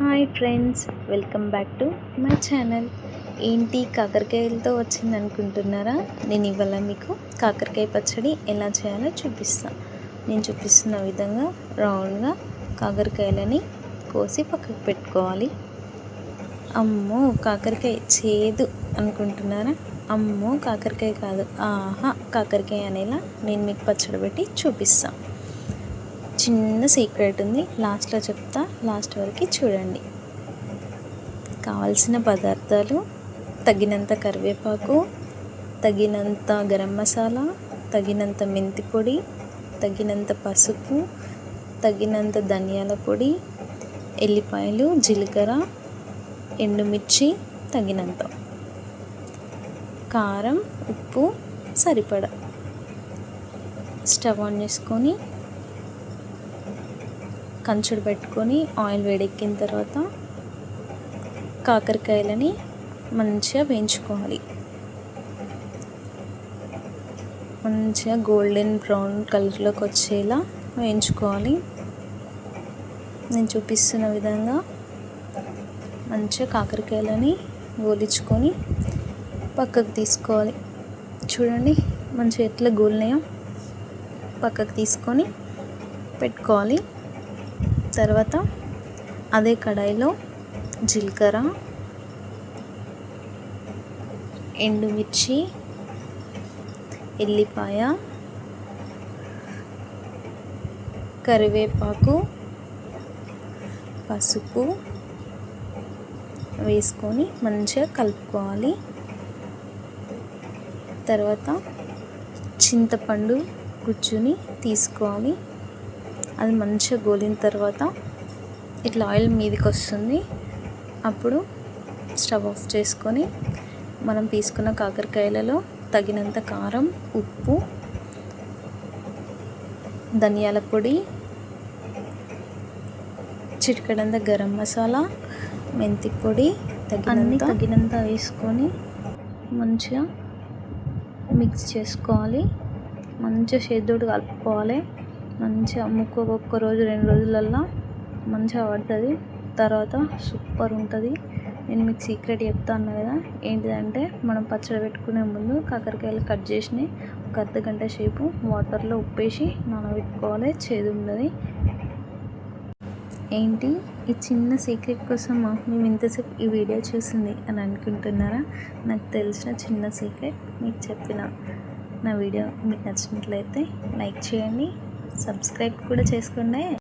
Hi friends welcome back to my channel ఏంటి కాకరకాయలతో వచ్చింది అనుకుంటున్నారా నేను ఇవాళ మీకు కాకరకాయ పచ్చడి ఎలా చేయాలో చూపిస్తాను నేను చూపిస్తున్న విధంగా రౌండ్గా కాకరకాయలని కోసి పక్కకు పెట్టుకోవాలి. అమ్మో కాకరకాయ చేదు అనుకుంటున్నారా? అమ్మో కాకరకాయ కాదు. ఆహా కాకరకాయ అనేలా నేను మీకు పచ్చడి పెట్టి చూపిస్తాను చిన్న సీక్రెట్ ఉంది. లాస్ట్లో చెప్తా. లాస్ట్ వరకు చూడండి. కావలసిన పదార్థాలు తగినంత కరివేపాకు తగినంత గరం మసాలా తగినంత మెంతి పొడి తగినంత పసుపు తగినంత ధనియాల పొడి ఎల్లిపాయలు జీలకర్ర ఎండుమిర్చి తగినంత. కారం ఉప్పు సరిపడా. స్టవ్ ఆన్ చేసుకొని కంచుడు పెట్టుకొని ఆయిల్ వేడెక్కిన తర్వాత కాకరకాయలని మంచిగా వేయించుకోవాలి. మంచిగా గోల్డెన్ బ్రౌన్ కలర్లోకి వచ్చేలా వేయించుకోవాలి. నేను చూపిస్తున్న విధంగా మంచిగా కాకరకాయలని గోలించుకొని పక్కకు తీసుకోవాలి. చూడండి మంచిగా ఎట్లా గోలినాయో. పక్కకు తీసుకొని పెట్టుకోవాలి. తర్వాత అదే కడాయిలో జీలకర్ర ఎండుమిర్చి ఎల్లిపాయ కరివేపాకు పసుపు వేసుకొని మంచిగా కలుపుకోవాలి. తర్వాత చింతపండు గుజ్జుని తీసుకోవాలి. అది మంచిగా గోలిన తర్వాత ఇట్లా ఆయిల్ మీదకి వస్తుంది అప్పుడు స్టవ్ ఆఫ్ చేసుకొని మనం తీసుకున్న కాకరకాయలలో తగినంత కారం ఉప్పు ధనియాల పొడి చిటికడంత గరం మసాలా మెంతి పొడి తగినంత తగినంత వేసుకొని మంచిగా మిక్స్ చేసుకోవాలి. మంచిగా చేద్దోడు కలుపుకోవాలి. మంచిగా ముక్క ఒక్క రోజు రెండు రోజులల్లో మంచిగా పడుతుంది. తర్వాత సూపర్ ఉంటుంది. నేను మీకు సీక్రెట్ చెప్తాను కదా ఏంటిదంటే మనం పచ్చడి పెట్టుకునే ముందు కాకరకాయలు కట్ చేసి ఒక అర్ధ గంట సేపు వాటర్లో ఉప్పేసి నానబెట్టుకోవాలి. చేదు ఉన్నది ఏంటి? ఈ చిన్న సీక్రెట్ కోసం మేము ఇంతసేపు ఈ వీడియో చూసింది అని అనుకుంటున్నారా? నాకు తెలిసిన చిన్న సీక్రెట్ మీకు చెప్పిన నా వీడియో మీకు నచ్చినట్లయితే లైక్ చేయండి. సబ్స్క్రైబ్ కూడా చేసుకోండి.